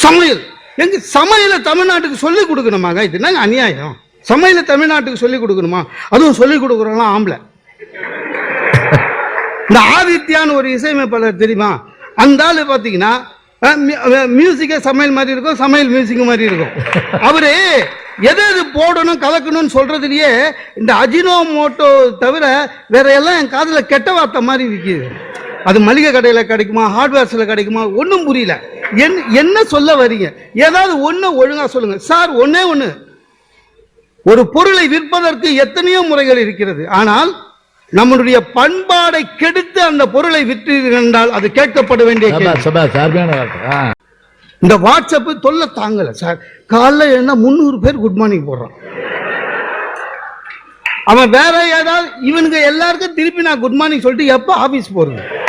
சமையல். எங்க சமையலை தமிழ்நாட்டுக்கு சொல்லிக் கொடுக்கணுமாங்க? இது என்னங்க அநியாயம்? சமையலை தமிழ்நாட்டுக்கு சொல்லிக் கொடுக்கணுமா? அதுவும் சொல்லிக் கொடுக்குறோம்லாம் ஆம்பளை. இந்த ஆதித்யான்னு ஒரு இசையமைப்பாளர் தெரியுமா? அந்த ஆள் பார்த்தீங்கன்னா மியூசிக்கே சமையல் மாதிரி இருக்கும் சமையல் மியூசிக் மாதிரி இருக்கும். அவர் எது எது போடணும் கலக்கணும்னு சொல்கிறதுலையே இந்த அஜினோ மோட்டோ தவிர வேற எல்லாம் என் காதில் கெட்ட வார்த்தை மாதிரி விற்கிது அது மளிகை கடையில் கிடைக்குமா ஹார்ட்வேர்ஸில் கிடைக்குமா ஒன்றும் புரியல. என் என்ன சொல்ல வரீங்க? ஏதாவது ஒன்று ஒழுங்கா சொல்லுங்க. சார் ஒண்ணே ஒன்று ஒரு பொருளை விற்பதற்கு எத்தனையோ முறைகள் இருக்கிறது. ஆனால் நம்மளுடைய பண்பாடை கெடுத்து அந்த பொருளை விற்றீர்கள் என்றால் அது கேட்கப்பட வேண்டிய. இந்த வாட்ஸ்அப் தொல்லை தாங்கல சார். காலைல எழுந்தா முந்நூறு பேர் குட் மார்னிங் போடுறான். அவன் வேற ஏதாவது இவனுங்க எல்லாருக்கும் திருப்பி நான் குட் மார்னிங் சொல்லிட்டு எப்போ ஆபீஸ் போறது? இ-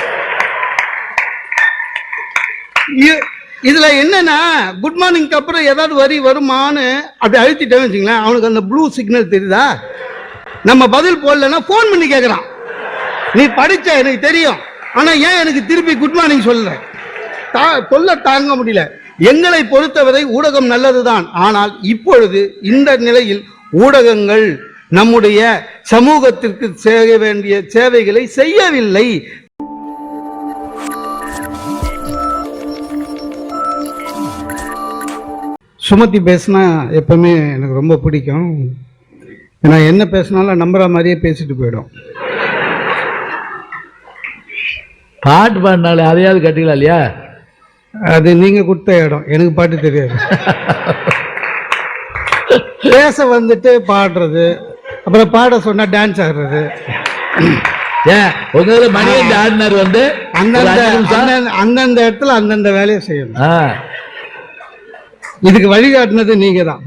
இதுல என்னன்னா குட் மார்னிங்க்கு அப்புறம் ஏதாவது வரி வருமான்னு அப்படி அழுத்திட்டேன்னு வச்சுங்களேன் அவனுக்கு அந்த ப்ளூ சிக்னல் தெரியுதா? நம்ம பதில் போடலன்னா ஃபோன் பண்ணி கேட்குறான் நீ படிச்ச எனக்கு தெரியும். ஆனா ஏன் எனக்கு திருப்பி குட் மார்னிங் சொல்லல தா சொல்ல தாங்க முடியல. எங்களை பொறுத்தவரை ஊடகம் நல்லதுதான். ஆனால் இப்பொழுது இந்த நிலையில் ஊடகங்கள் நம்முடைய சமூகத்திற்கு செய்ய வேண்டிய சேவைகளை செய்யவில்லை. சுமதி பேசினா எப்பவுமே எனக்கு ரொம்ப பிடிக்கும். ஏன்னா என்ன பேசினாலும் நம்புற மாதிரியே பேசிட்டு போயிடும். பாட்டு பாடினாலே அதையாவது கட்டிக்கலாம் இல்லையா? அது நீங்க கொடுத்த இடம். எனக்கு பாட்டு தெரியாது. பேச வந்துட்டு பாடுறது அப்புறம் பாட சொன்னா டான்ஸ் ஆடுறது. ஏன் உங்க மணிகண்ட ஆடினார் வந்து. அந்தந்த. அந்தந்த- இடத்துல அந்தந்த வேலையை செய்யணும். இதுக்கு வழிகாட்டினது நீங்க தான்.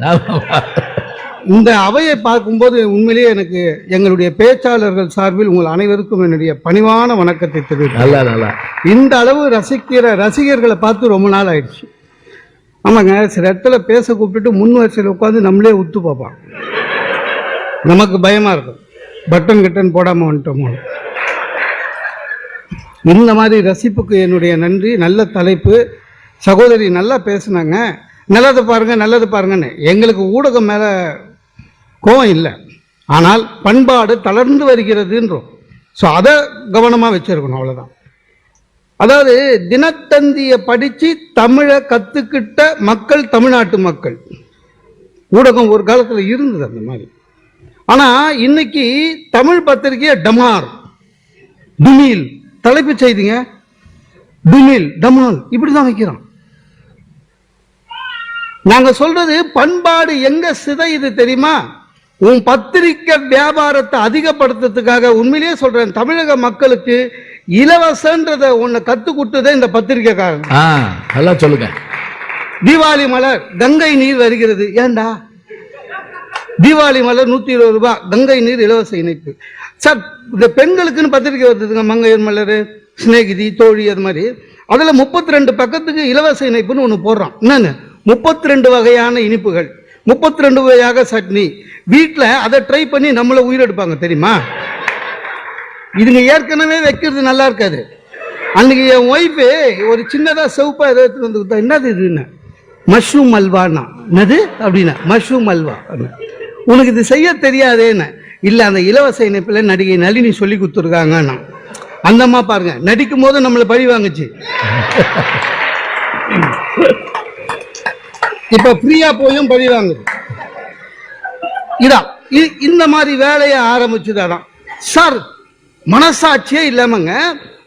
இந்த அவையை பார்க்கும்போது உண்மையிலேயே எனக்கு எங்களுடைய பேச்சாளர்கள் சார்பில் உங்கள் அனைவருக்கும் என்னுடைய பணிவான வணக்கத்தை நல்லா இந்த அளவு ரசிக்கிற ரசிகர்களை பார்த்து ரொம்ப நாள் ஆயிடுச்சு. ஆமாங்க சில இடத்துல பேச கூப்பிட்டுட்டு முன் வரிசையில் உட்காந்து நம்மளே உத்து பார்ப்பான் நமக்கு பயமா இருக்கும். பட்டன் கிட்டன் போடாம வந்துட்டோமோ இந்த மாதிரி ரசிப்புக்கு என்னுடைய நன்றி நல்ல தலைப்பு. சகோதரி நல்லா பேசுனாங்க. நல்லது பாருங்க நல்லது பாருங்கன்னு. எங்களுக்கு ஊடகம் மேலே கோவம் இல்லை. ஆனால் பண்பாடு தளர்ந்து வருகிறதுன்றோம். ஸோ அதை கவனமாக வச்சிருக்கணும் அவ்வளோதான் அதாவது தினத்தந்தியை படித்து தமிழை கற்றுக்கிட்ட மக்கள் தமிழ்நாட்டு மக்கள். ஊடகம் ஒரு காலத்தில் இருந்தது அந்த மாதிரி. ஆனால் இன்னைக்கு தமிழ் பத்திரிகையை டமார் டுமில் தலைப்பு செய்திங்க டுமில் டமால் இப்படி தான் வைக்கிறோம் நாங்க சொல்றது பண்பாடு எங்க சிதையுது தெரியுமா? உன் பத்திரிக்கை வியாபாரத்தை அதிகப்படுத்துறதுக்காக உண்மையிலேயே சொல்றேன். தமிழக மக்களுக்கு இலவசன்றத ஒண்ணு கத்து கொடுத்ததே இந்த பத்திரிக்கைக்காரங்க ஆ நல்லா சொல்லுங்க. தீபாவளி மலர் கங்கை நீர் வருகிறது. ஏண்டா? தீபாவளி மலர் நூத்தி இருபது ரூபாய் கங்கை நீர் இலவச இணைப்பு. சார் இந்த பெண்களுக்குன்னு பத்திரிக்கை வருதுங்க மங்கையர் மலர் சிநேகிதி தோழி அது மாதிரி. அதுல முப்பத்தி ரெண்டு பக்கத்துக்கு இலவச இணைப்புன்னு ஒன்று போடுறான் என்னன்னு? முப்பத்தி ரெண்டு வகையான இனிப்புகள். முப்பத்தி ரெண்டு வகையாக சட்னி. வீட்டில் அதை ட்ரை பண்ணி நம்மளை உயிரெடுப்பாங்க தெரியுமா? இதுங்க ஏற்கனவே வைக்கிறது நல்லா இருக்காது. அன்னைக்கு என் ஒய்ஃபு ஒரு சின்னதாக செவப்பாக ஏதோ எடுத்துட்டு வந்து கொடுத்தா என்னது இதுன்னு மஷ்ரூம் அல்வானா என்னது? அப்படின்னா மஷ்ரூம் அல்வா உனக்கு இது செய்ய தெரியாதேன்னு. இல்லை அந்த இலவச இணைப்பில் நடிகை நளினி சொல்லி கொடுத்துருக்காங்கன்னா. அந்தம்மா பாருங்க நடிக்கும் போது நம்மளை பழி வாங்குச்சு. இப்ப ஃப்ரீயா போயும் பழி வாங்குது. இதான் இ- இந்த மாதிரி வேலையை ஆரம்பிச்சுதான் சார் மனசாட்சியே இல்லாமங்க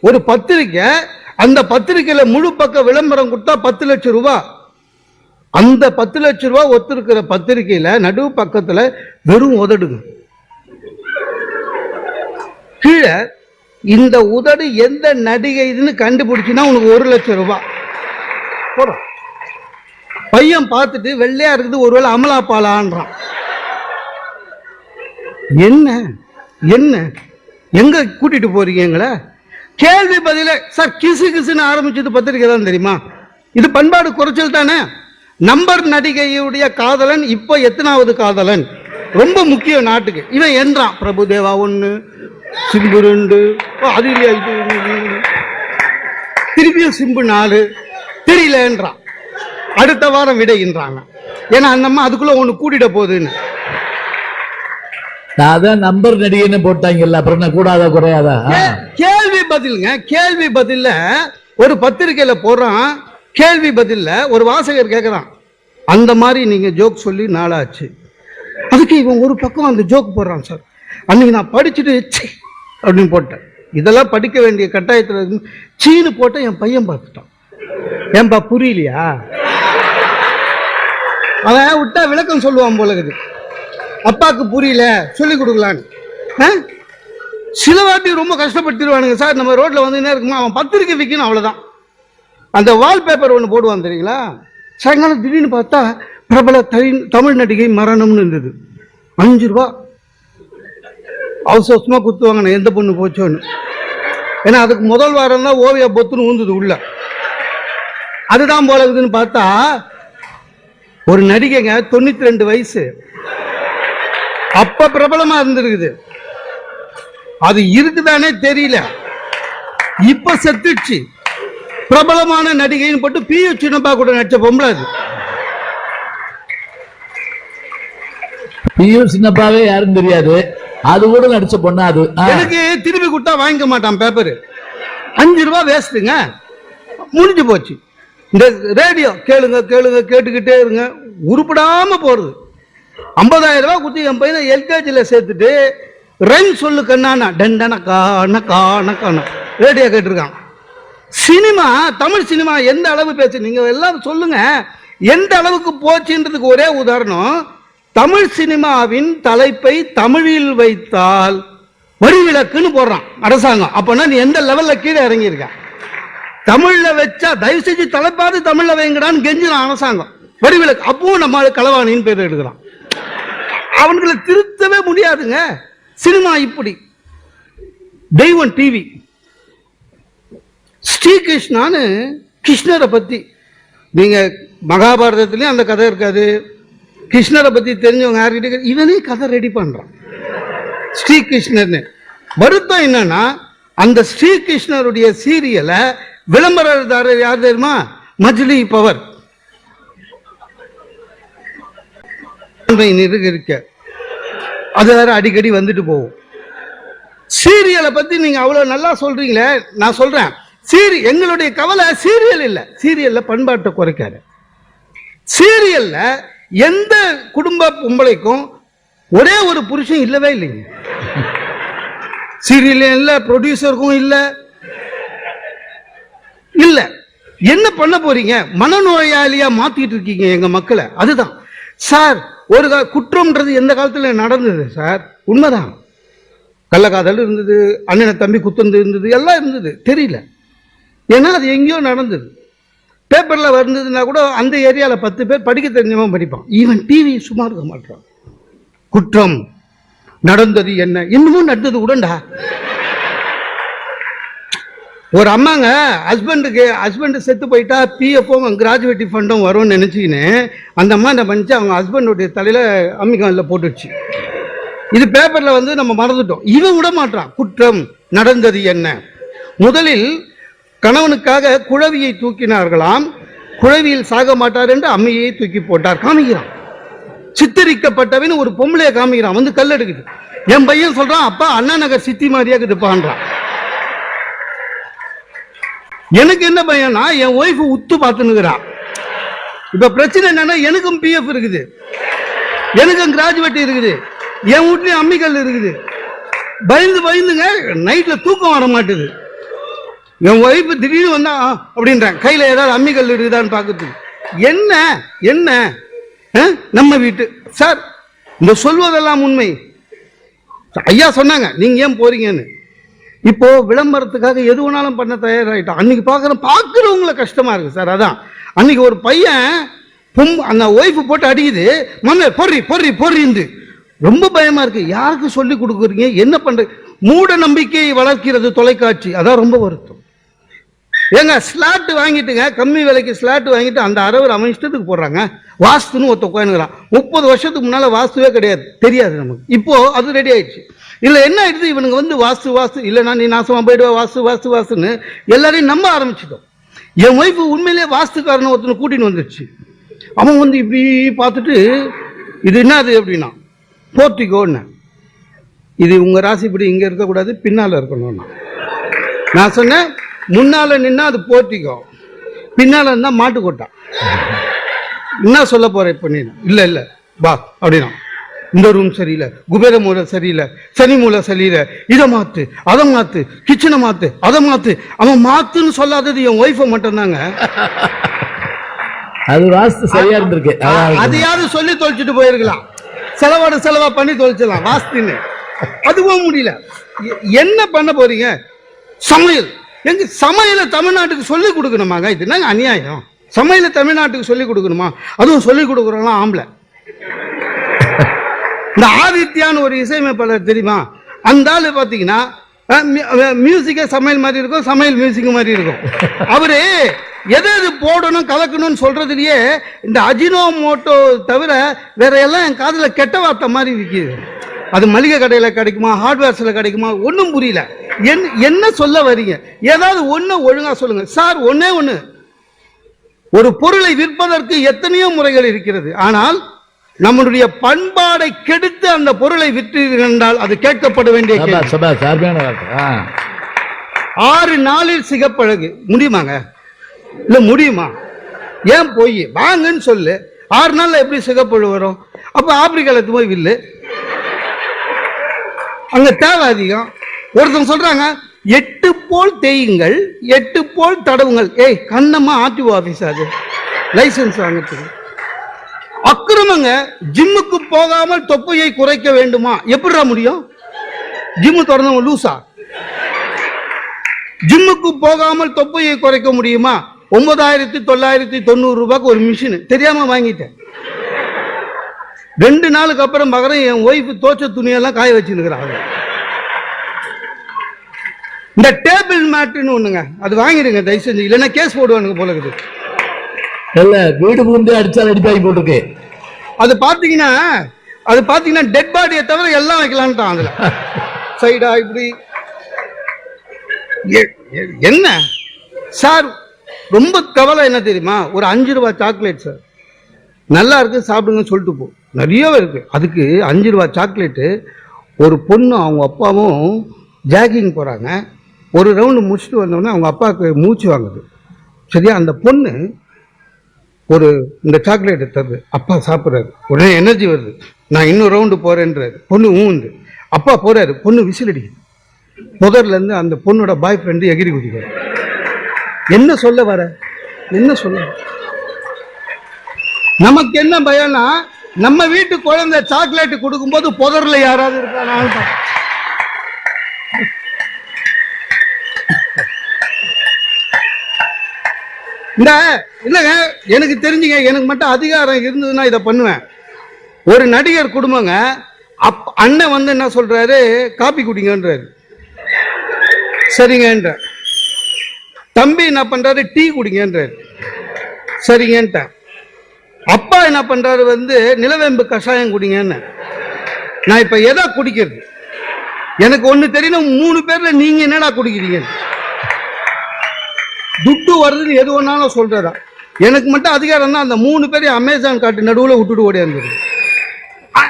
ஒரு பத்திரிக்கை அந்த பத்திரிக்கையில் முழு பக்க விளம்பரம் கொடுத்தா பத்து லட்சம் ரூபா. அந்த பத்து லட்சம் ரூபா ஒத்துருக்கிற பத்திரிக்கையில் நடுவு பக்கத்துல வெறும் உதடுங்க. கீழே இந்த உதடு எந்த நடிகை இதுன்னு கண்டுபிடிச்சின்னா உனக்கு ஒரு லட்சம் ரூபாய் போறோம் பையன் பார்த்துட்டு வெள்ளையா இருக்குது ஒருவேளை அமலா பாலான்றான் என்ன? என்ன? எங்க கூட்டிட்டு போறீங்க எங்களை? கேள்வி பதில சார் கிசு கிசுன்னு ஆரம்பிச்சது பத்திரிக்கை தான் தெரியுமா? இது பண்பாடு குறைச்சல் தானே? நம்பர் நடிகையுடைய காதலன் இப்போ எத்தனாவது காதலன்? ரொம்ப முக்கியம் நாட்டுக்கு. இவன் என்றான் பிரபுதேவா ஒன்று சிம்பு ரெண்டு ஓ, அது இது. திருப்பியும் சிம்பு நாலு தெரியலன்றான். அடுத்த வாரம் விடைகின்றாங்க. ஏன்னா அந்த அம்மா அதுக்குள்ள ஒண்ணு கூட்டிட போகுதுன்னு. நான் அதான் நம்பர் நடிகைன்னு போட்டாங்கல்ல அப்புறம் என்ன கூடாதா குறையாதா? கேள்வி பதிலுங்க கேள்வி பதில்ல ஒரு பத்திரிக்கையில போடுறான் கேள்வி பதில்ல ஒரு வாசகர் கேட்குறான் அந்த மாதிரி நீங்க ஜோக் சொல்லி நாளாச்சு. அதுக்கு இவன் ஒரு பக்கம் அந்த ஜோக் போடுறான் சார் அன்னைக்கு நான் படிச்சுட்டு ச்சீ அப்படின்னு போட்டேன். இதெல்லாம் படிக்க வேண்டிய கட்டாயத்தில் சீனு போட்ட என் பையன் பார்த்துட்டான். ஏன்பா புரியலையா? அவன் விட்டா விளக்கம் சொல்லுவான் போல இருக்குது. அப்பாவுக்கு புரியல சொல்லி கொடுக்கலான்னு. ஆ? சில வாட்டி ரொம்ப கஷ்டப்படுத்திடுவானுங்க சார். நம்ம ரோட்ல வந்து என்ன இருக்குமா அவன் பத்திரிக்கை விற்கணும் அவ்வளவுதான். அந்த வால்பேப்பர் ஒன்று போடுவான் தெரியுங்களா? சாயங்காலம் திடீர்னு பார்த்தா பிரபல தை- தமிழ் நடிகை மரணம்னு இருந்தது. அஞ்சு ரூபா. அவசர அவசரமா குத்துவாங்க எந்த பொண்ணு போச்சோன்னு. ஏன்னா அதுக்கு முதல் வாரம் தான் ஓவியா பொத்துன்னு ஊந்துது உள்ள. அதுதான் போல இருக்குதுன்னு பார்த்தா ஒரு நடிகைங்க தொண்ணூத்தி ரெண்டு வயசு. அப்ப பிரபலமா இருந்திருக்குது. அது இருக்குதானே தெரியல. இப்ப செத்துடுச்சு. பிரபலமான நடிகைன்னு போட்டு பி எச் சின்னப்பா கூட நடிச்ச பொம்பளை அது. பியூ சின்னப்பாவே யாரும் தெரியாது. அது கூட நடிச்ச பொண்ணா அது. எனக்கு திருப்பி கொடுத்தா வாங்கிக்க மாட்டான் பேப்பர் அஞ்சு ரூபா வேஸ்ட்டுங்க முடிஞ்சு போச்சு. இந்த ரேடியோ கேளுங்க கேளுங்க கேட்டுக்கிட்டே இருங்க. உருப்படாம போறது. ஐம்பதாயிரம் ரூபாய் குத்தி என் பையனை எல்கேஜியில் சேர்த்துட்டு ரன் சொல்லு கண்ணானா டண்டன காண காண காண ரேடியோ கேட்டிருக்கான். சினிமா தமிழ் சினிமா எந்த அளவு பேசு நீங்க எல்லாரும் சொல்லுங்க. எந்த அளவுக்கு போச்சுன்றதுக்கு ஒரே உதாரணம் தமிழ் சினிமாவின் தலைப்பை தமிழில் வைத்தால் வரிவிலக்குன்னு போடுறான் அரசாங்கம். அப்போனா நீ எந்த லெவலில் கீழே இறங்கியிருக்க? தமிழ்ல வச்சா தயவு செஞ்சு தலைப்பாது தமிழ்ல வைங்கடான்னு கெஞ்சினான் அரசாங்கம். வடிவிலக்கு அப்பவும் நம்ம கலவாணின்னு களவாணின்னு பேர் எடுக்கிறான். அவன்களை திருத்தவே முடியாதுங்க. சினிமா இப்படி. தெய்வம் டிவி ஸ்ரீகிருஷ்ணான்னு கிருஷ்ணரை பத்தி. நீங்க மகாபாரதத்துலயும் அந்த கதை இருக்காது. கிருஷ்ணரை பத்தி தெரிஞ்சவங்க யார்கிட்ட இவனே கதை ரெடி பண்றான். ஸ்ரீகிருஷ்ணர்னு. வருத்தம் என்னன்னா அந்த ஸ்ரீகிருஷ்ணருடைய சீரியலை விளம்பரதாரர் யார் தெரியுமா? மஜ்லி பவர். இருக்க அது வேற அடிக்கடி வந்துட்டு போகும். சீரியலை பத்தி நீங்க அவ்வளவு நல்லா சொல்றீங்களே நான் சொல்றேன். சீரி எங்களுடைய கவலை சீரியல் இல்ல. சீரியல்ல பண்பாட்டை குறைக்காது. சீரியல்ல எந்த குடும்ப பொம்பளைக்கும் ஒரே ஒரு புருஷன் இல்லவே இல்லைங்க. சீரியல் இல்ல ப்ரொடியூசருக்கும் இல்லை. இல்ல. என்ன பண்ண போறீங்க? மனநோயாளியா மாத்திட்டு இருக்கீங்க எங்க மக்களை. அதுதான். சார் ஒரு குற்றம்ன்றது எந்த காலத்துல நடந்தது சார்? உண்மைதான். கள்ளக்காதல் இருந்தது அண்ணனை தம்பி குத்தந்து இருந்தது எல்லாம் இருந்தது. தெரியல. ஏன்னா அது எங்கேயோ நடந்தது. பேப்பரில் வந்ததுன்னா கூட அந்த ஏரியாவில் பத்து பேர் படிக்க தெரிஞ்சவன் படிப்பான். ஈவன் டிவி சும்மா இருக்க மாட்டான். குற்றம் நடந்தது என்ன? இன்னமும் நடந்தது உடண்டா? ஒரு அம்மாங்க ஹஸ்பண்டுக்கு ஹஸ்பண்டு செத்து போயிட்டா பிஎஃப்பும் கிராஜுவேட்டி ஃபண்டும் வரும்னு நினச்சிக்கின்னு அந்த அம்மா என்ன பண்ணிச்சு அவங்க ஹஸ்பண்டுடைய தலையில் அம்மிக்காலில் போட்டுடுச்சு. இது பேப்பரில் வந்து நம்ம மறந்துட்டோம். இவன் விட மாட்டான் குற்றம் நடந்தது என்ன? முதலில் கணவனுக்காக குழவியை தூக்கினார்களாம். குழவியில் சாக மாட்டார் என்று அம்மையை தூக்கி போட்டார். காமிக்கிறான். சித்தரிக்கப்பட்டவன் ஒரு பொம்பளையை காமிக்கிறான். வந்து கல் எடுக்குது. என் பையன் சொல்கிறான் அப்பா அண்ணா நகர் சித்தி மாதிரியா இருக்குதுப்பான்றான். எனக்கு என்ன பையனா என் ஒய்ஃப் உத்து பார்த்துனுக்குறான் இப்ப பிரச்சனை என்னன்னா எனக்கும் பிஎஃப் இருக்குது. எனக்கும் கிராஜுவேட் இருக்குது. என் வீட்லயும் அம்மிக்கல் இருக்குது. பயந்து பயந்துங்க நைட்ல தூக்கம் வர மாட்டுது. என் ஒய்ஃப் திடீர்னு வந்தா அப்படின்றான். கையில ஏதாவது அம்மிக்கல் இருக்குதான்னு பார்க்கறதுக்கு. என்ன? என்ன? நம்ம வீட்டு. சார் இந்த சொல்வதெல்லாம் உண்மை. ஐயா சொன்னாங்க நீங்க ஏன் போறீங்கன்னு. இப்போ விளம்பரத்துக்காக எது வேணாலும் பண்ண தயாராகிட்டோம் அன்னைக்கு பார்க்குற பார்க்குறவங்கள கஷ்டமா இருக்கு சார் அதான். அன்னைக்கு ஒரு பையன் பொம் அந்த ஒய்ஃப் போட்டு அடிக்குது மம்மி பொறி பொறி பொறிந்து ரொம்ப பயமா இருக்கு. யாருக்கு சொல்லி கொடுக்குறீங்க? என்ன பண்ற மூட நம்பிக்கையை வளர்க்கிறது தொலைக்காட்சி. அதான் ரொம்ப வருத்தம். ஏங்க ஸ்லாட் வாங்கிட்டுங்க கம்மி விலைக்கு ஸ்லாட் வாங்கிட்டு அந்த அறவர் அவன் இஷ்டத்துக்கு போடுறாங்க. வாஸ்துன்னு ஒருத்த உட்காந்துக்கிறான் முப்பது வருஷத்துக்கு முன்னால் வாஸ்துவே கிடையாது. தெரியாது நமக்கு. இப்போ அது ரெடி ஆயிடுச்சு. இல்லை என்ன ஆயிடுது? இவனுங்க வந்து வாஸ்து வாஸ்து இல்லைன்னா நீ நாசமாக போயிடுவா வாஸ்து வாஸ்து வாஸ்துன்னு எல்லாரையும் நம்ப ஆரம்பிச்சிட்டோம். என் ஒய்ஃபு உண்மையிலேயே வாஸ்துக்காரனை ஒருத்தனை கூட்டின்னு வந்துடுச்சு அவன் வந்து இப்படி பார்த்துட்டு இது என்னது அப்படின்னா போர்ட்டிகோன்னு இது உங்கள் ராசி இப்படி இங்கே இருக்கக்கூடாது பின்னால் இருக்கணும்னா. நான் சொன்னேன் முன்னால் நின்னா அது போர்த்திக்கோ. பின்னால் இருந்தால் மாட்டுக்கொட்டா. என்ன சொல்ல போற இப்போ நீ? இல்லை இல்லை. வா அப்படின்னா இந்த ரூம் சரியில்லை குபேர மூலை சரியில்லை சனி மூலை சரியில்லை. இதை மாத்து அதை மாத்து கிச்சனை மாத்து அதை மாத்து. அவன் மாத்துன்னு சொல்லாதது என் ஒய்ஃபை மட்டும்தாங்க. அது வாஸ்து சரியா இருந்திருக்கு. இருக்கு. அதையாவது சொல்லி தொலைச்சிட்டு போயிருக்கலாம். செலவோட செலவா பண்ணி தொலைச்சிடலாம் வாஸ்தின்னு. அதுவும் முடியல. என்ன பண்ண போறீங்க? சமையல். எங்க சமையலை தமிழ்நாட்டுக்கு சொல்லி கொடுக்கணுமாங்க? இது என்னங்க அநியாயம்? சமையலை தமிழ்நாட்டுக்கு சொல்லி கொடுக்கணுமா? அதுவும் சொல்லி கொடுக்குறோம்லாம் ஆம்பளை. இந்த ஆதித்யான்னு ஒரு இசையமைப்பாளர் தெரியுமா? அந்த ஆள் பார்த்தீங்கன்னா மியூசிக்கே சமையல் மாதிரி இருக்கும் சமையல் மியூசிக் மாதிரி இருக்கும். அவர் எது எது போடணும் கலக்கணும்னு சொல்கிறதுலையே இந்த அஜினோ மோட்டோ தவிர வேற எல்லாம் என் காதில் கெட்ட வார்த்தை மாதிரி விற்கிது அது மளிகை கடையில் கிடைக்குமா ஹார்ட்வேர்ஸில் கிடைக்குமா ஒன்றும் புரியல. என் என்ன சொல்ல வரீங்க? ஏதாவது ஒன்று ஒழுங்காக சொல்லுங்கள் சார் ஒன்றே ஒன்று ஒரு பொருளை விற்பதற்கு எத்தனையோ முறைகள் இருக்கிறது. ஆனால் நம்முடைய பண்பாடை கெடுத்து அந்த பொருளை விற்றீர்கள் என்றால் அது கேட்கப்பட வேண்டிய. ஆறு நாளில் சிகப்பழகு. முடியுமாங்க? இல்ல முடியுமா? ஏன் போய்? வாங்கன்னு சொல்லு. ஆறு நாள்ல எப்படி சிகப்பழகு வரும்? அப்ப ஆப்பிரிக்கால போய் வில்லு. அங்க தேவை அதிகம். ஒருத்தவங்க சொல்றாங்க எட்டு போல் தேயுங்கள் எட்டு போல் தடவுங்கள். ஏய் கண்ணம்மா ஆர்டிஓ ஆபீஸ் அது. லைசென்ஸ் வாங்குறதுக்கு. அக்கிரமங்க ஜிம்முக்கு போகாமல் தொப்பையை குறைக்க வேண்டுமா? எப்படிடா முடியும்? ஜிம்மு திறந்தவங்க லூசா. ஜிம்முக்கு போகாமல் தொப்பையை குறைக்க முடியுமா? ஒன்பதாயிரத்தி தொள்ளாயிரத்தி தொண்ணூறு ரூபாய்க்கு ஒரு மிஷின். தெரியாம வாங்கிட்டேன். ரெண்டு நாளுக்கு அப்புறம் பார்க்குறேன் என் ஒய்ஃப் தோச்ச துணியெல்லாம் காய வச்சுருக்கிறாங்க. இந்த டேபிள் மேட்டுன்னு ஒண்ணுங்க. அது வாங்கிடுங்க தயவு செஞ்சு. இல்லைன்னா கேஸ் போடுவானுங்க போல இருக்குது. இல்ல வீடு புகுந்து அடிச்சால் அடிப்பாங்க போட்டிருக்கு. அது பார்த்தீங்கன்னா அது பார்த்தீங்கன்னா டெட் பாடியை தவிர எல்லாம் வைக்கலான்ட்டான் அதுல. சைடா இப்படி. என்ன? சார் ரொம்ப கவலை என்ன தெரியுமா? ஒரு அஞ்சு ரூபா சாக்லேட் சார். நல்லா இருக்கு சாப்பிடுங்கன்னு சொல்லிட்டு போ. நிறையவே இருக்கு. அதுக்கு அஞ்சு ரூபா சாக்லேட்டு ஒரு பொண்ணு அவங்க அப்பாவும் ஜாகிங் போகிறாங்க ஒரு ரவுண்டு முடிச்சுட்டு வந்தோடனே அவங்க அப்பாவுக்கு மூச்சு வாங்குது. சரியா? அந்த பொண்ணு ஒரு இந்த சாக்லேட் தருது அப்பா சாப்பிட்றாரு. உடனே எனர்ஜி வருது. நான் இன்னும் ரவுண்டு போகிறேன்றாரு பொண்ணு ஊந்து. அப்பா போகிறாரு பொண்ணு விசில் அடிக்குது. புதர்லேருந்து அந்த பொண்ணோட பாய் ஃப்ரெண்டு எகிரி குதிக்கிறார். என்ன சொல்ல வர? என்ன சொல்ல நமக்கு என்ன பயம்னா நம்ம வீட்டு குழந்தை சாக்லேட் கொடுக்கும்போது புதரில் யாராவது இருக்கானான்னு இந்த இல்லைங்க எனக்கு தெரிஞ்சுங்க எனக்கு மட்டும் அதிகாரம் இருந்ததுன்னா இதை பண்ணுவேன். ஒரு நடிகர் குடும்பங்க அப் அண்ணன் வந்து என்ன சொல்றாரு? காப்பி குடிங்கன்றாரு. சரிங்கன்ற தம்பி என்ன பண்றாரு? டீ குடிங்கன்றாரு. சரிங்கன்ட்ட அப்பா என்ன பண்றாரு வந்து நிலவேம்பு கஷாயம் குடிங்கன்னு. நான் இப்ப எதை குடிக்கிறது? எனக்கு ஒன்று தெரியணும் மூணு பேர்ல நீங்க என்னடா குடிக்கிறீங்க துட்டு வருதுன்னு எது வேணாலும் சொல்றதா? எனக்கு மட்டும் அதிகாரம் தான் அந்த மூணு பேரையும் அமேசான் காட்டு நடுவில் விட்டுட்டு ஓடியாந்துரு.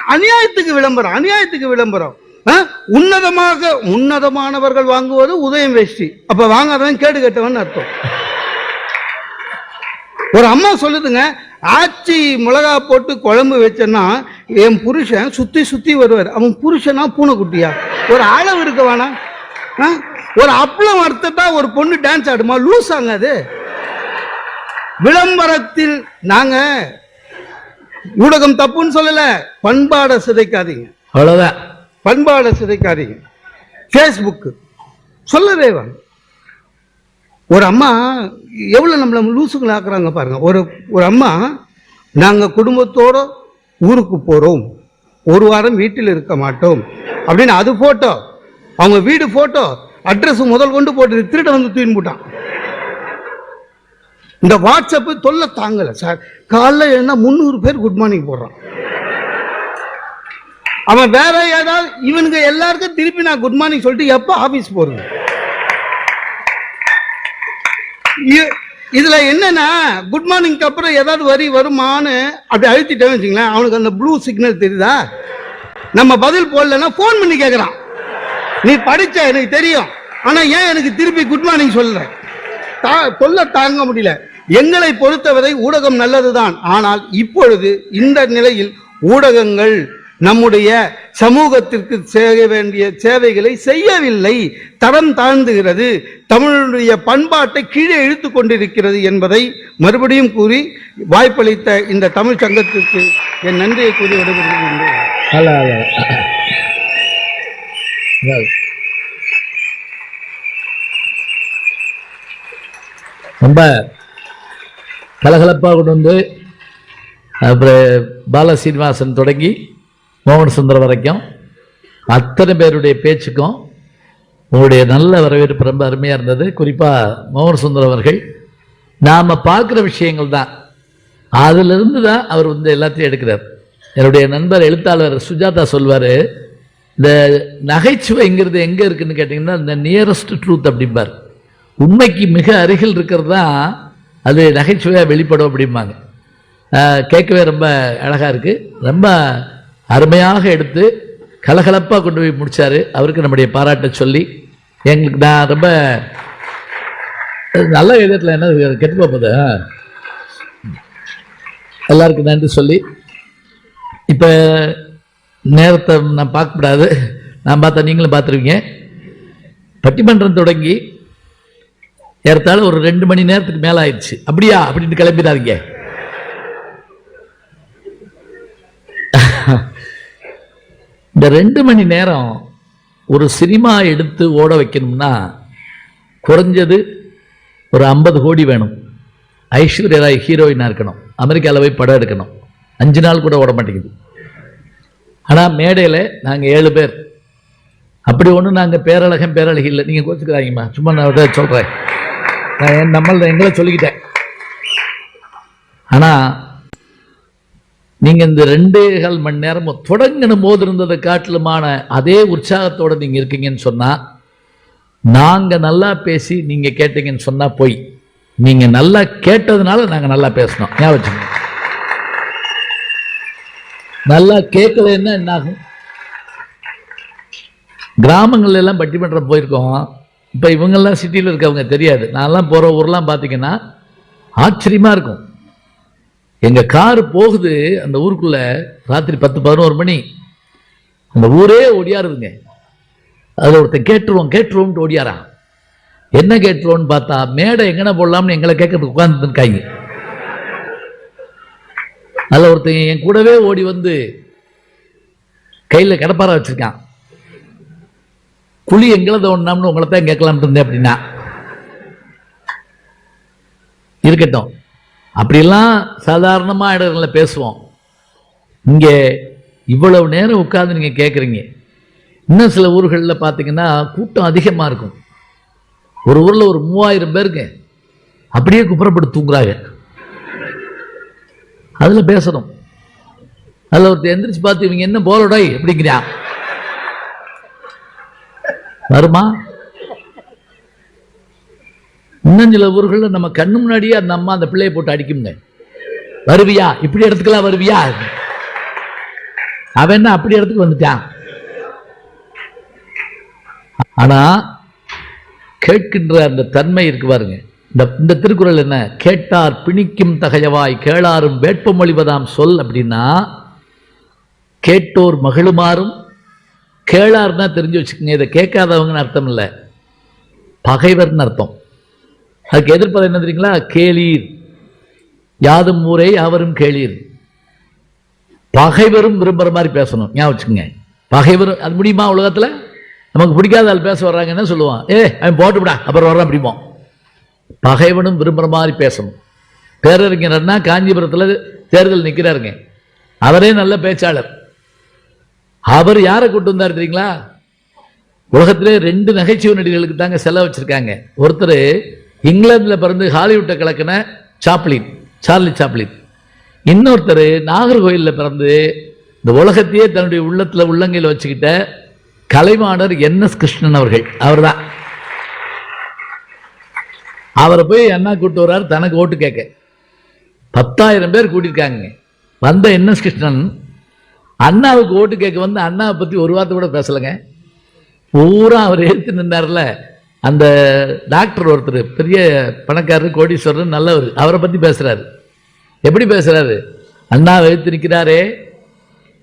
அநியாயத்துக்கு விளம்பரம் அநியாயத்துக்கு விளம்பரம். ஆ? உன்னதமாக உன்னதமானவர்கள் வாங்குவது உதயம் வேஷ்டி. அப்ப வாங்காதவன் கேடு கெட்டவன் அர்த்தம். ஒரு அம்மா சொல்லுதுங்க ஆச்சி மிளகா போட்டு குழம்பு வச்சேன்னா என் புருஷன் சுத்தி சுத்தி வருவார். அவன் புருஷனா பூனைக்குட்டியா? ஒரு அளவு இருக்க வேணாம். ஆ? ஒரு அப்பளம் வறுத்துட்டா ஒரு பொண்ணு டான்ஸ் ஆடுமா? லூசாங்க அது. விளம்பரத்தில் நாங்க ஊடகம் தப்புன்னு சொல்லல பண்பாடை சிதைக்காதீங்க. அவ்வளவுதான். பண்பாடை சிதைக்காதீங்க. ஃபேஸ்புக்கு சொல்லவே வாங்க ஒரு அம்மா எவ்வளோ நம்மளை லூசுகளை ஆக்குறாங்க பாருங்க. ஒரு ஒரு அம்மா நாங்கள் குடும்பத்தோட ஊருக்கு போகிறோம் ஒரு வாரம் வீட்டில் இருக்க மாட்டோம். அப்படின்னு அது ஃபோட்டோ அவங்க வீடு ஃபோட்டோ அட்ரஸ் முதல் கொண்டு போட்டு திருட வந்து தூயின் போட்டான். இந்த வாட்ஸ்அப்பு தொல்லை தாங்கலை சார் காலைல எழுந்தா முந்நூறு பேர் குட் மார்னிங் போடுறான். அவன் வேற ஏதாவது இவனுங்க எல்லாருக்கும் திருப்பி நான் குட் மார்னிங் சொல்லிட்டு எப்போ ஆபீஸ் போறது? இ- இதுல என்னன்னா குட் மார்னிங்க்கு அப்புறம் ஏதாவது வரி வருமான்னு அப்படி அழுத்திட்டேன்னு வச்சுங்களேன் அவனுக்கு அந்த ப்ளூ சிக்னல் தெரியுதா? நம்ம பதில் போடலன்னா ஃபோன் பண்ணி கேட்குறான் நீ படிச்ச எனக்கு தெரியும். ஆனா ஏன் எனக்கு திருப்பி குட் மார்னிங் சொல்ற? தா சொல்ல தாங்க முடியல. எங்களை பொறுத்தவரை ஊடகம் நல்லதுதான். ஆனால் இப்பொழுது இந்த நிலையில் ஊடகங்கள் நம்முடைய சமூகத்திற்கு செய்ய வேண்டிய சேவைகளை செய்யவில்லை. தரம் தாழ்ந்துகிறது. தமிழுடைய பண்பாட்டை கீழே இழுத்து கொண்டிருக்கிறது என்பதை மறுபடியும் கூறி வாய்ப்பளித்த இந்த தமிழ் சங்கத்திற்கு என் நன்றியை கூறி விடுகிறேன் என்று ரொம்ப கலகலப்பாக கொண்டு வந்து அப்புறம் பால சீனிவாசன் தொடங்கி மோகன் சுந்தரம் வரைக்கும் அத்தனை பேருடைய பேச்சுக்கும் உங்களுடைய நல்ல வரவேற்பு ரொம்ப அருமையாக இருந்தது. குறிப்பாக மோகன் சுந்தரம் அவர்கள் நாம் பார்க்குற விஷயங்கள் தான். அதிலிருந்து தான் அவர் வந்து எல்லாத்தையும் எடுக்கிறார். என்னுடைய நண்பர் எழுத்தாளர் சுஜாதா சொல்வார் இந்த நகைச்சுவைங்கிறது எங்கே இருக்குன்னு கேட்டிங்கன்னா இந்த நியரஸ்ட் ட்ரூத் அப்படிம்பார். உண்மைக்கு மிக அருகில் இருக்கிறது தான் அது நகைச்சுவையாக வெளிப்படும் அப்படிம்பாங்க. கேட்கவே ரொம்ப அழகாக இருக்குது ரொம்ப அருமையாக எடுத்து கலகலப்பாக கொண்டு போய் முடித்தார் அவருக்கு நம்முடைய பாராட்டை சொல்லி எங்களுக்கு நான் ரொம்ப நல்ல விதத்தில் என்ன கெட்டு போகுது எல்லாருக்கும் நன்றி சொல்லி இப்போ நேரத்தை நான் பார்க்கக்கூடாது நான் பார்த்தா நீங்களும் பார்த்துருவீங்க பட்டிமன்றம் தொடங்கி ஏறத்தாழ ஒரு ரெண்டு மணி நேரத்துக்கு மேலே ஆயிடுச்சு. அப்படியா? அப்படின்னு கிளம்பிடாதீங்க. இந்த ரெண்டு மணி நேரம் ஒரு சினிமா எடுத்து ஓட வைக்கணும்னா குறைஞ்சது ஒரு ஐம்பது கோடி வேணும். ஐஸ்வர்யா ராய் ஹீரோயினாக இருக்கணும். அமெரிக்காவில் போய் படம் எடுக்கணும். அஞ்சு நாள் கூட ஓட மாட்டேங்குது. ஆனால் மேடையில் நாங்கள் ஏழு பேர். அப்படி ஒன்றும் நாங்கள் பேரழகம் பேரழகி இல்லை. நீங்கள் கோச்சுக்கிறாங்கம்மா சும்மா நான் அதை சொல்கிறேன் நான் என் நம்மள எங்களை சொல்லிக்கிட்டேன். ஆனால் நீங்கள் இந்த ரெண்டே கால் மணி நேரமும் தொடங்கணும் போது இருந்ததை காட்டிலுமான அதே உற்சாகத்தோடு நீங்கள் இருக்கீங்கன்னு சொன்னால் நாங்கள் நல்லா பேசி நீங்கள் கேட்டீங்கன்னு சொன்னால் போய் நீங்கள் நல்லா கேட்டதுனால நாங்கள் நல்லா பேசணும். ஞாபகம் வச்சுக்கோங்க. நல்லா கேட்கலன்னா என்ன ஆகும் கிராமங்கள்ல எல்லாம் பட்டிமன்றம் போயிருக்கோம். இப்போ இவங்கெல்லாம் சிட்டியில் இருக்கவங்க தெரியாது. நான்லாம் போகிற ஊர்லாம் பார்த்தீங்கன்னா ஆச்சரியமாக இருக்கும். எங்கள் கார் போகுது அந்த ஊருக்குள்ளே ராத்திரி பத்து பதினோரு மணி. அந்த ஊரே ஓடியாருதுங்க அதில் ஒருத்தன் கேட்டுருவோம் கேட்டுருவோம்ட்டு ஓடியாரான் என்ன கேட்டுருவோன்னு பார்த்தா மேடை எங்கன போடலாம்னு எங்களை கேட்கறதுக்கு உட்காந்துருக்காங்க அதில் ஒருத்தன் என் கூடவே ஓடி வந்து கையில் கடப்பார வச்சிருக்கான். குழி எங்களை தோணுனாம்னு உங்களை தான் கேட்கலாம்னு இருந்தேன் அப்படின்னா. இருக்கட்டும். அப்படிலாம் சாதாரணமாக இடங்களில் பேசுவோம். இங்கே இவ்வளவு நேரம் உட்காந்து நீங்கள் கேட்குறீங்க இன்னும் சில ஊர்களில் பார்த்தீங்கன்னா கூட்டம் அதிகமாக இருக்கும். ஒரு ஊரில் ஒரு மூவாயிரம் பேருக்கு அப்படியே குப்புறப்பட்டு தூங்குறாங்க. அதில் பேசணும். அதில் ஒருத்தர் எந்திரிச்சு பார்த்து இவங்க என்ன போலடை அப்படிங்கிறியா? வருமா? இன்னும் சில ஊர்களில் நம்ம கண்ணு முன்னாடியே அந்த அம்மா அந்த பிள்ளையை போட்டு அடிக்குங்க வருவியா? இப்படி இடத்துக்குலாம் வருவியா? அவன் என்ன அப்படி இடத்துக்கு வந்துட்டான்? ஆனா கேட்கின்ற அந்த தன்மை இருக்கு பாருங்க. இந்த இந்த திருக்குறள் என்ன? கேட்டார் பிணிக்கும் தகையவாய் கேளாரும் வேட்பமொழிவதாம் சொல் அப்படின்னா கேட்டோர் மகிழுமாறும் கேளார்னா தெரிஞ்சு வச்சுக்கோங்க இதை கேட்காதவங்கன்னு அர்த்தம் இல்லை. பகைவர்னு அர்த்தம். அதுக்கு எதிர்ப்பது என்ன தெரியுங்களா? கேளீர். யாதும் ஊரே யாவரும் கேளீர். பகைவரும் விரும்புகிற மாதிரி பேசணும். ஞாபகம் வச்சுக்கோங்க. பகைவரும் அது முடியுமா உலகத்தில்? நமக்கு பிடிக்காத ஆள் பேச வர்றாங்க என்ன சொல்லுவான். ஏ அவன் போட்டு விடா அப்புறம் வர்றான் அப்படிம்போம். பகைவனும் விரும்புகிற மாதிரி பேசணும். பேரறிஞர்னா காஞ்சிபுரத்தில் தேர்தல் நிற்கிறாருங்க அவரே நல்ல பேச்சாளர். அவர் யாரை கூட்டு வந்தார் தெரியுங்களா? உலகத்திலே ரெண்டு நகைச்சுவை நடிகர்களுக்கு தாங்க செலவு வச்சிருக்காங்க. ஒருத்தர் இங்கிலாந்தில் பிறந்து ஹாலிவுட்டை கலக்கின சாப்ளின் சார்லி சாப்ளின். இன்னொருத்தர் நாகர்கோயிலில் பிறந்து இந்த உலகத்தையே தன்னுடைய உள்ளத்தில் உள்ளங்கையில் வச்சுக்கிட்ட கலைமாடர் என் எஸ் கிருஷ்ணன் அவர்கள். அவர்தான். அவரை போய் அண்ணா கூட்டு வர்றாரு தனக்கு ஓட்டு கேட்க. பத்தாயிரம் பேர் கூட்டியிருக்காங்க. வந்த என்எஸ் கிருஷ்ணன்? அண்ணாவுக்கு ஓட்டு கேட்க வந்து அண்ணாவை பற்றி ஒரு வார்த்தை கூட பேசலைங்க. பூரா அவர் ஏற்று நின்னார்ல. அந்த டாக்டர் ஒருத்தர் பெரிய பணக்காரர் கோடீஸ்வரர் நல்லவர் அவரை பற்றி பேசுகிறாரு எப்படி பேசுகிறாரு அண்ணாவை வைத்து நிற்கிறாரே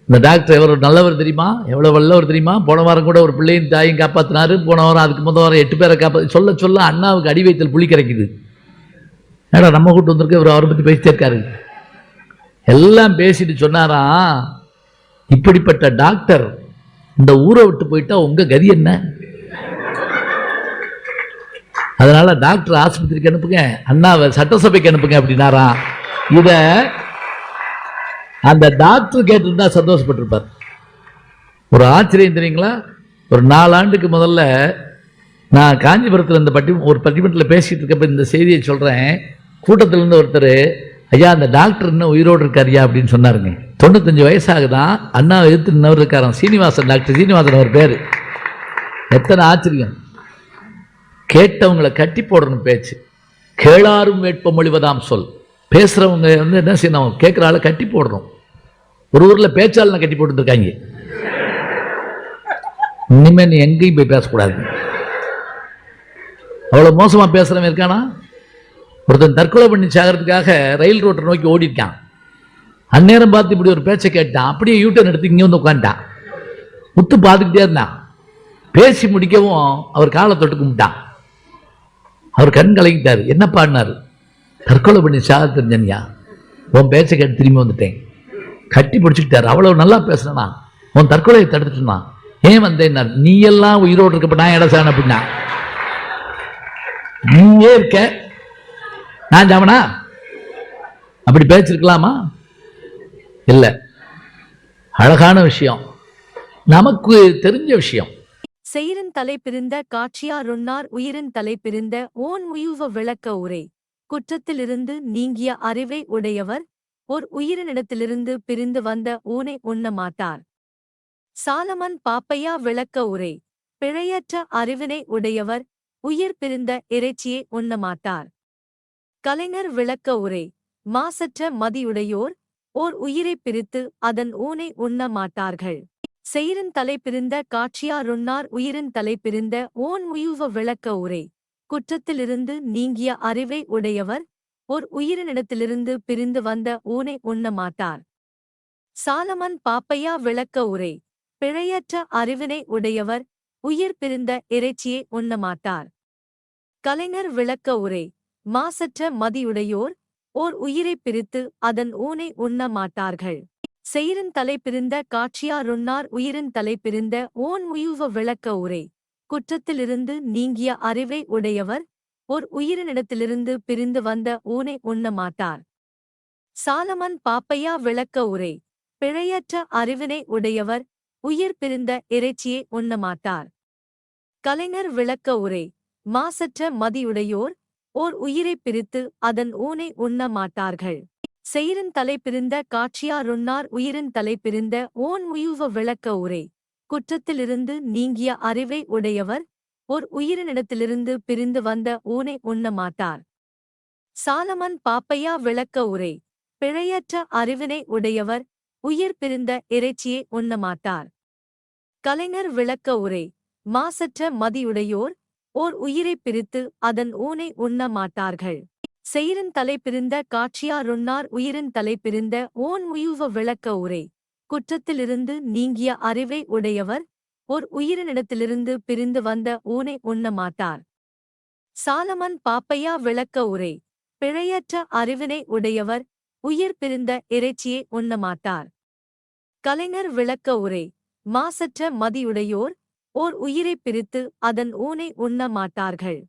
இந்த டாக்டர் எவ்வளோ நல்லவர் தெரியுமா? எவ்வளோ வல்லவர் தெரியுமா? போன வாரம் கூட ஒரு பிள்ளையும் தாயும் காப்பாற்றினாரு போன வாரம் அதுக்கு முதல் வாரம் எட்டு பேரை காப்பாற்ற சொல்ல சொல்ல அண்ணாவுக்கு அடி வைத்தல் புளி கிடைக்குது ஏடா நம்ம கூட்டு வந்திருக்க? இவர் அவரை பற்றி பேசிட்டே இருக்காரு. எல்லாம் பேசிட்டு சொன்னாரா? இப்படிப்பட்ட டாக்டர் இந்த ஊரை விட்டு போயிட்டா உங்கள் கதி என்ன? அதனால டாக்டர் ஆஸ்பத்திரிக்கு அனுப்புங்க. அண்ணாவை சட்டசபைக்கு அனுப்புங்க அப்படின்னாரா? இதை அந்த டாக்டர் கேட்டிருந்தா சந்தோஷப்பட்டிருப்பார். ஒரு ஆச்சரியம் தெரியுங்களா? ஒரு நாலாண்டுக்கு முதல்ல நான் காஞ்சிபுரத்தில் இந்த பட்டி ஒரு பட்டிமன்றத்தில் பேசிகிட்டு இருக்கப்ப இந்த செய்தியை சொல்கிறேன் கூட்டத்திலேருந்து ஒருத்தர் ஐயா அந்த டாக்டர் இன்னும் உயிரோடு இருக்காருயா அப்படின்னு சொன்னாருங்க. தொண்ணூத்தஞ்சு வயசாகுதான் அண்ணா எதிர்த்து நின்னவர் இருக்காராம். சீனிவாசன் டாக்டர் சீனிவாசன் அவர் பேர். எத்தனை ஆச்சரியம். கேட்டவங்களை கட்டி போடணும் பேச்சு. கேளாரும் வேட்பமொழிவதாம் சொல். பேசுகிறவங்க வந்து என்ன செய்யணும்? கேட்குற ஆளை கட்டி போடுறோம். ஒரு ஊரில் பேச்சாளனை கட்டி போட்டுருக்காங்க. இனிமேல் நீ எங்கேயும் போய் பேசக்கூடாது. அவ்வளோ மோசமாக பேசுகிறவன் இருக்கானா? ஒருத்தன் தற்கொலை பண்ணி சாகிறதுக்காக ரயில் ரோட்டை நோக்கி ஓடிட்டான் அந்நேரம் பார்த்து இப்படி ஒரு பேச்சை கேட்டான். அப்படியே யூட்டர்ன் எடுத்து இங்கே வந்து உட்காந்துட்டான் முத்து பார்த்துக்கிட்டே இருந்தான். பேசி முடிக்கவும் அவர் காலை தொட்டு கும்பிட்டான். அவர் கண் கலங்கிட்டார். என்ன பாடினார் தற்கொலை பண்ணி சாக தெரிஞ்சனியா உன் பேச்சை கேட்டு திரும்பி வந்துட்டேன். கட்டி பிடிச்சிக்கிட்டார். அவ்வளவு நல்லா பேசுனா உன் தற்கொலையை தடுத்துட்டுனா ஏன் வந்தேன் நீ எல்லாம் உயிரோடு இருக்கப்ப நான் இடசான சாண அப்படின்னா? நீயே இருக்க. நான் ஜாமனா? அப்படி பேச்சிருக்கலாமா இல்லை. அழகான விஷயம். நமக்கு தெரிஞ்ச விஷயம். செயிரன் தலை பிரிந்த காட்சியாருன்னார் உயிரின் தலை பிரிந்த ஓன் உயுவ விளக்க உரை. குற்றத்திலிருந்து நீங்கிய அறிவை உடையவர் ஓர் உயிரினிடத்திலிருந்து பிரிந்து வந்த ஊனை உண்ண மாட்டார். சாலமன் பாப்பையா விளக்க உரை பிழையற்ற அறிவினை உடையவர் உயிர் பிரிந்த இறைச்சியை உண்ண மாட்டார். கலைஞர் விளக்க உரை மாசற்ற மதியுடையோர் ஓர் உயிரைப் பிரித்து அதன் ஊனை உண்ண மாட்டார்கள். செயிரின் தலை பிரிந்த காட்சியாருன்னார் உயிரின் தலை பிரிந்த ஓன் உயுவ விளக்க உரை குற்றத்திலிருந்து நீங்கிய அறிவை உடையவர் ஓர் உயிரினிடத்திலிருந்து பிரிந்து வந்த ஊனை உண்ண மாட்டார். சாலமன் பாப்பையா விளக்க உரை பிழையற்ற அறிவினை உடையவர் உயிர் பிரிந்த இறைச்சியை உண்ண மாட்டார். கலைஞர் விளக்க உரை மாசற்ற மதியுடையோர் ஓர் உயிரைப் பிரித்து அதன் ஊனை உண்ண மாட்டார்கள். செயிரின் தலை பிரிந்த காட்சியாருன்னார் உயிரின் தலை பிரிந்த ஓன் உயுவ விளக்க உரை குற்றத்திலிருந்து நீங்கிய அறிவை உடையவர் ஓர் உயிரினிடத்திலிருந்து பிரிந்து வந்த ஊனை உண்ண மாட்டார். சாலமன் பாப்பையா விளக்க உரை பிழையற்ற அறிவினை உடையவர் உயிர் பிரிந்த இறைச்சியை உண்ண மாட்டார். கலைஞர் விளக்க உரை மாசற்ற மதியுடையோர் ஓர் உயிரைப் பிரித்து அதன் ஊனை உண்ண மாட்டார்கள். செயிரின் தலை பிரிந்த காட்சியாருன்னார் உயிரின் தலை பிரிந்த ஓன் உயுவ விளக்க உரை குற்றத்திலிருந்து நீங்கிய அறிவை உடையவர் ஓர் உயிரினிடத்திலிருந்து பிரிந்து வந்த ஊனை உண்ண மாட்டார். சாலமன் பாப்பையா விளக்க உரை. பிழையற்ற அறிவினை உடையவர் உயிர் பிரிந்த இறைச்சியை உண்ண மாட்டார். கலைஞர் விளக்க உரை. மாசற்ற மதியுடையோர் ஓர் உயிரைப் பிரித்து அதன் ஊனை உண்ண மாட்டார்கள். செயிரின் தலை பிரிந்த காட்சியாருன்னார் உயிரின் தலை பிரிந்த ஓன் உயுவ விளக்க உரை. குற்றத்திலிருந்து நீங்கிய அறிவை உடையவர் ஓர் உயிரினிடத்திலிருந்து பிரிந்து வந்த ஊனை உண்ண மாட்டார். சாலமன் பாப்பையா விளக்க உரை பிழையற்ற அறிவினை உடையவர் உயிர் பிரிந்த இறைச்சியை உண்ண மாட்டார். கலைஞர் விளக்க உரை மாசற்ற மதியுடையோர் ஓர் உயிரைப் பிரித்து அதன் ஊனை உண்ண மாட்டார்கள்.